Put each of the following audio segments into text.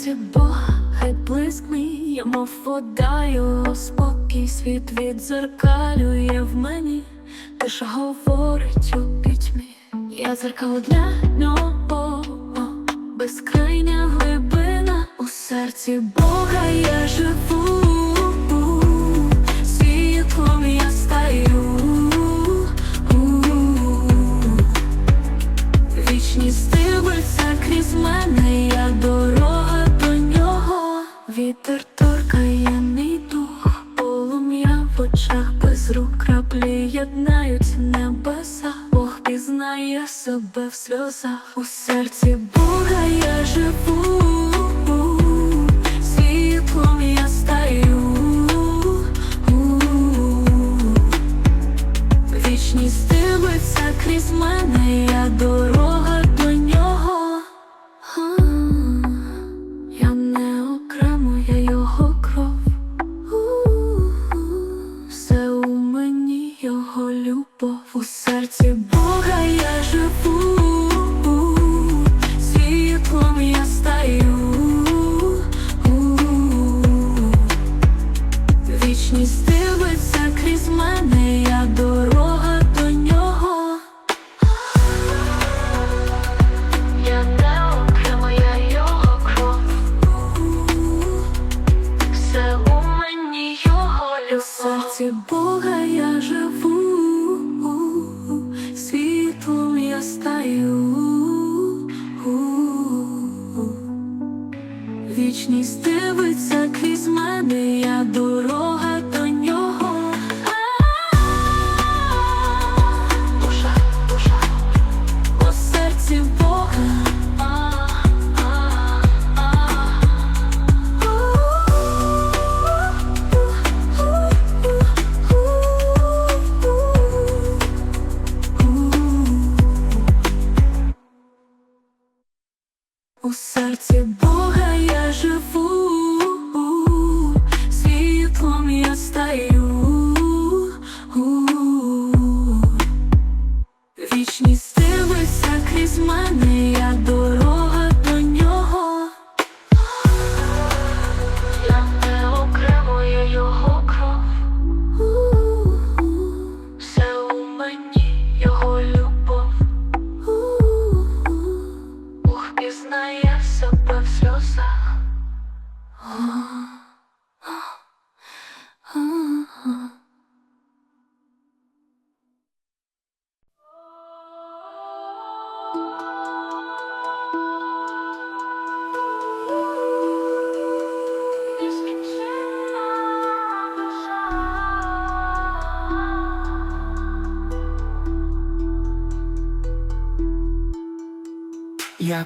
серця Бога, хай блиск мій, я мов вода, спокій світ відзеркалює в мені, тиша говорить у пітьмі. Я зеркало для нього, безкрайня глибина у серці Бога я живу. себе в сльозах у серці.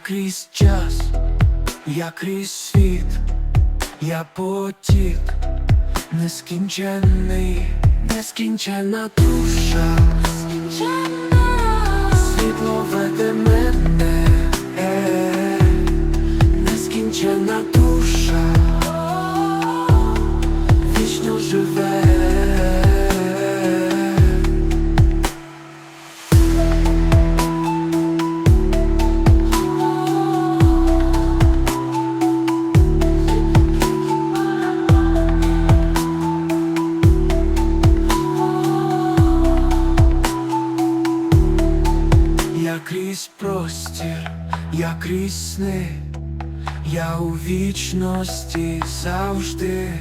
крізь час, я крізь світ, я потік, нескінчений, нескінчена душа. крізь я у вічності завжди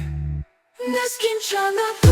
нескінчена.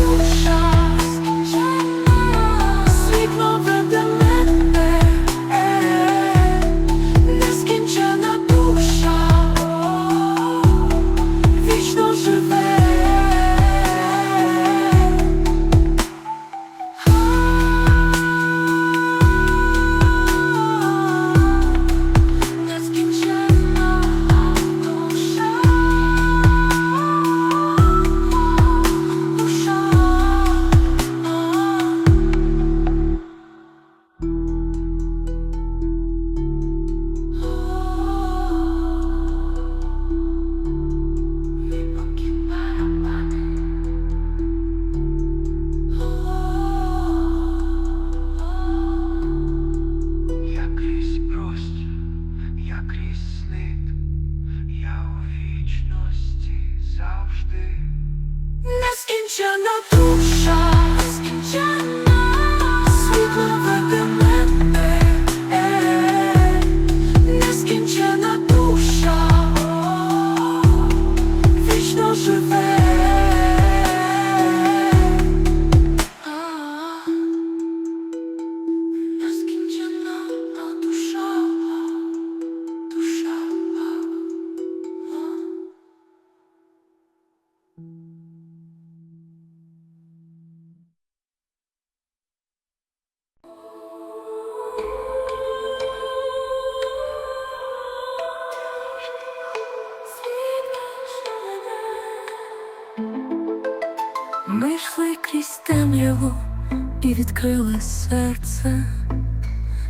І відкрили серце,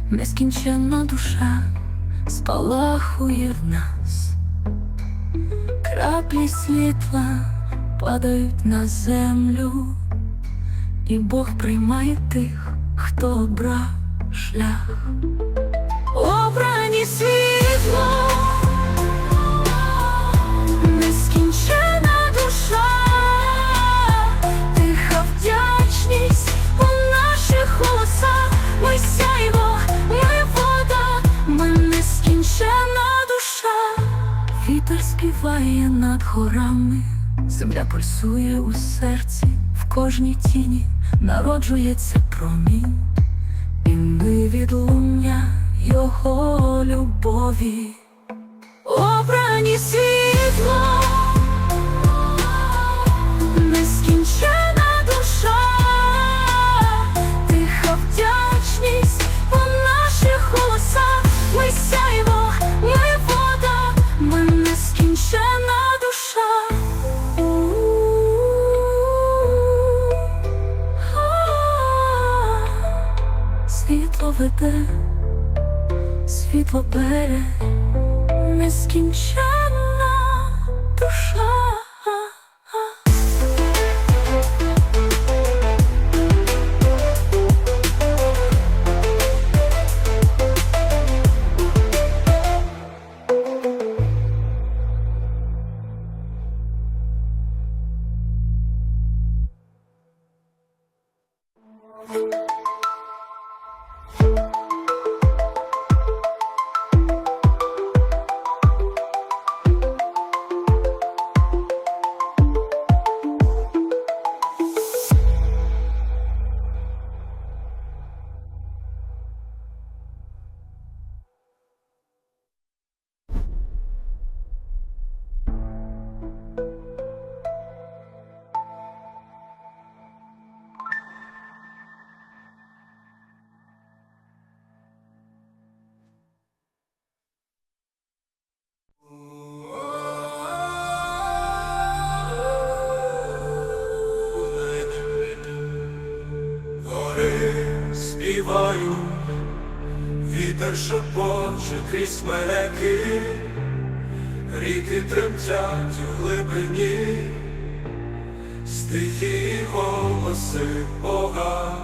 нескінченна душа спалахує в нас, краплі світла падають на землю, і Бог приймає тих, хто обрав шлях, обрані світло, вітер співає над горами, земля пульсує у серці, в кожній тіні народжується промінь, і ми відлуння його любові, обрані світло. Шепоче крізь смереки, ріки тремтять у глибині, стихії голоси Бога.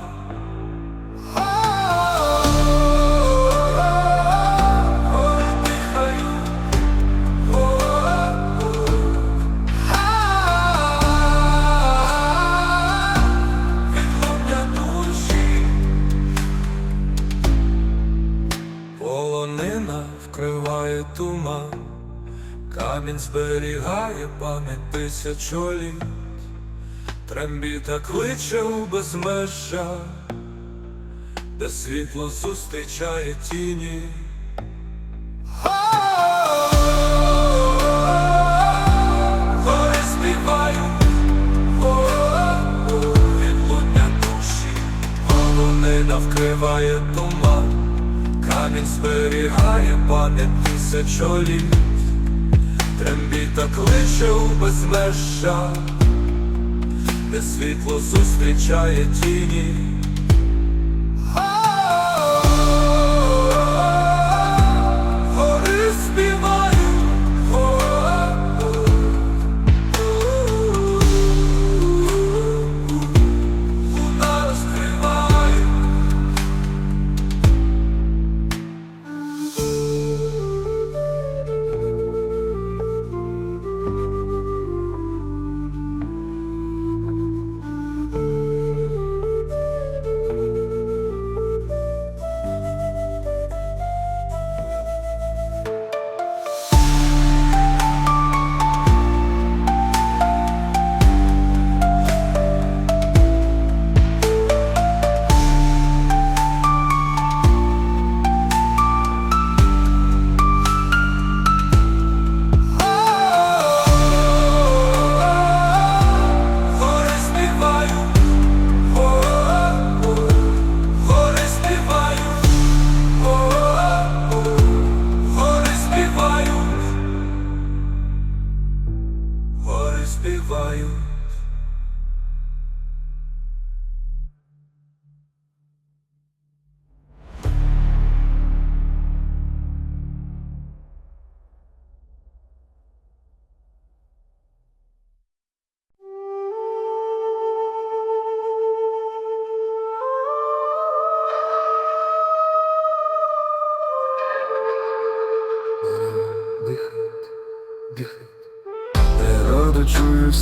Зберігає пам'ять тисячоліть, трембіта кличе у безмежжя, де світло зустрічає тіні. Полонина вкриває туман, камінь зберігає пам'ять тисячоліть, трембіта кличе у безмежжа, де світло зустрічає тіні.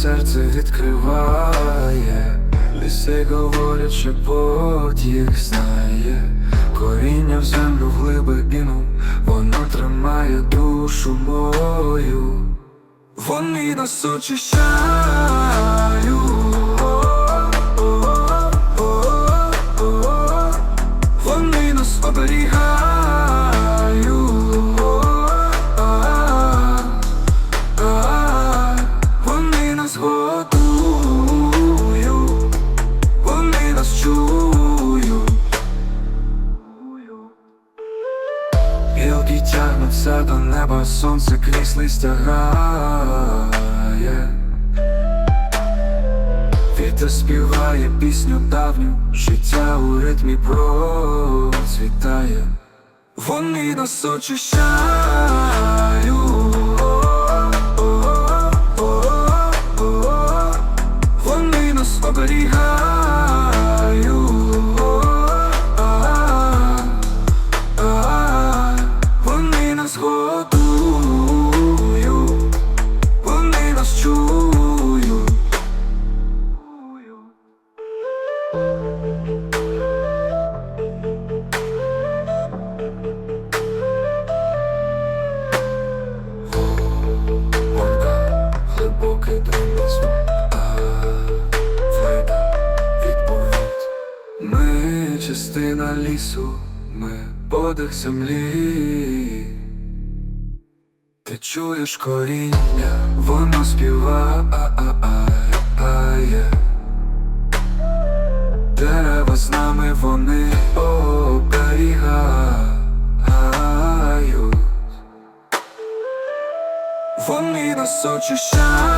Серце відкриває, ліси говорять, що Бог їх знає, коріння в землю в глибину, воно тримає душу мою, вони нас очищають. Сонце крізь листя грає. Вітер співає пісню давню, життя у ритмі процвітає. Вони нас очищають. Частина лісу, ми подих землі. Ти чуєш коріння, воно співає. Дерева з нами вони оберігають. Вони нас очищають.